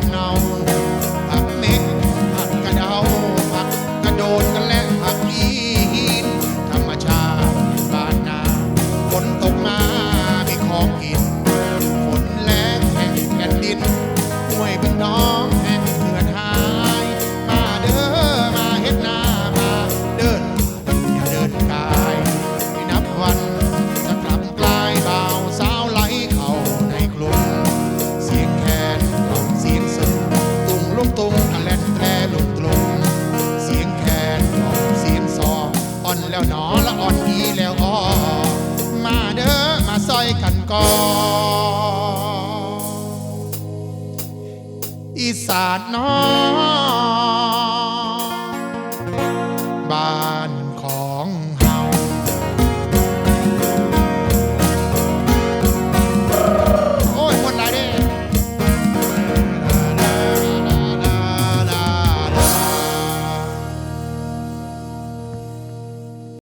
ความเงาผักเม็ดผักกระเดาผักกระโดดกันและผักอีหินธรรมชาติบ้านนาฝนตกมาไม่ของกินฝนแล้งแห่งแผ่นดินห้วยเป็นน้อง หนอละอ่อนดีแล้วอ้อมาเด้อมาซอยกันก่อนอีสานน้อง